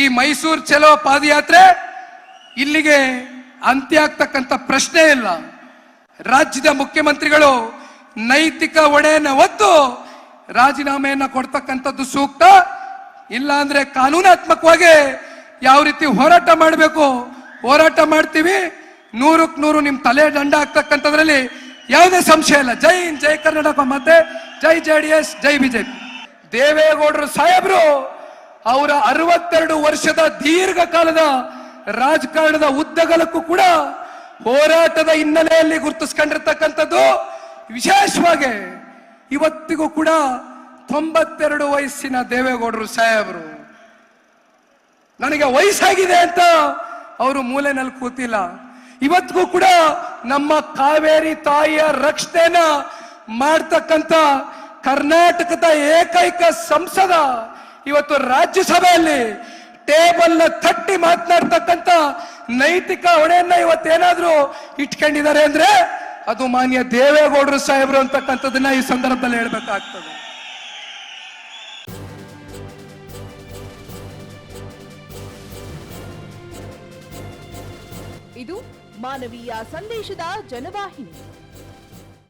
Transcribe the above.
ಈ ಮೈಸೂರು ಚಲೋ ಪಾದಯಾತ್ರೆ ಇಲ್ಲಿಗೆ ಅಂತ್ಯ ಆಗ್ತಕ್ಕಂಥ ಪ್ರಶ್ನೆ ಇಲ್ಲ. ರಾಜ್ಯದ ಮುಖ್ಯಮಂತ್ರಿಗಳು ನೈತಿಕ ಒಡೆಯನ್ನ ಒತ್ತು ರಾಜೀನಾಮೆಯನ್ನ ಕೊಡ್ತಕ್ಕಂಥದ್ದು ಸೂಕ್ತ. ಇಲ್ಲ ಅಂದ್ರೆ ಕಾನೂನಾತ್ಮಕವಾಗಿ ಯಾವ ರೀತಿ ಹೋರಾಟ ಮಾಡಬೇಕು? ಹೋರಾಟ ಮಾಡ್ತೀವಿ. ನೂರಕ್ಕೆ ನೂರು ನಿಮ್ಮ ತಲೆ ದಂಡ ಆಗ್ತಕ್ಕಂಥದ್ರಲ್ಲಿ ಯಾವುದೇ ಸಂಶಯ ಇಲ್ಲ. ಜೈ ಜೈ ಕರ್ನಾಟಕ ಮತ್ತೆ ಜೈ ಜೆ ಡಿ ಎಸ್, ಜೈ ಬಿಜೆಪಿ ದೇವೇಗೌಡರು ಸಾಹೇಬರು ಅವರ ಅರವತ್ತೆರಡು ವರ್ಷದ ದೀರ್ಘಕಾಲದ ರಾಜಕಾರಣದ ಉದ್ದಗಲಕ್ಕೂ ಕೂಡ ಹೋರಾಟದ ಹಿನ್ನೆಲೆಯಲ್ಲಿ ಗುರುತಿಸ್ಕೊಂಡಿರ್ತಕ್ಕಂಥದ್ದು. ವಿಶೇಷವಾಗಿ ಇವತ್ತಿಗೂ ಕೂಡ ತೊಂಬತ್ತೆರಡು ವಯಸ್ಸಿನ ದೇವೇಗೌಡರು ಸಾಹೇಬರು. ನನಗೆ ವಯಸ್ಸಾಗಿದೆ ಅಂತ ಅವರು ಮೂಲೆನಲ್ಲಿ ಕೂತಿಲ್ಲ. ಇವತ್ತಿಗೂ ಕೂಡ ನಮ್ಮ ಕಾವೇರಿ ತಾಯಿಯ ರಕ್ಷಣೆನ ಮಾಡ್ತಕ್ಕಂಥ ಕರ್ನಾಟಕದ ಏಕೈಕ ಸಂಸದ ಇವತ್ತು ರಾಜ್ಯಸಭೆಯಲ್ಲಿ ಟೇಬಲ್ನ ತಟ್ಟಿ ಮಾತನಾಡ್ತಕ್ಕಂತ ನೈತಿಕ ಹೊಣೆಯನ್ನ ಇವತ್ತೇನಾದ್ರೂ ಇಟ್ಕೊಂಡಿದ್ದಾರೆ ಅಂದ್ರೆ ಅದು ಮಾನ್ಯ ದೇವೇಗೌಡರು ಸಾಹೇಬರು ಅಂತಕ್ಕಂಥದ್ದನ್ನ ಈ ಸಂದರ್ಭದಲ್ಲಿ ಹೇಳ್ಬೇಕಾಗ್ತದೆ. ಇದು ಮಾನವೀಯ ಸಂದೇಶದ ಜನವಾಹಿನಿ.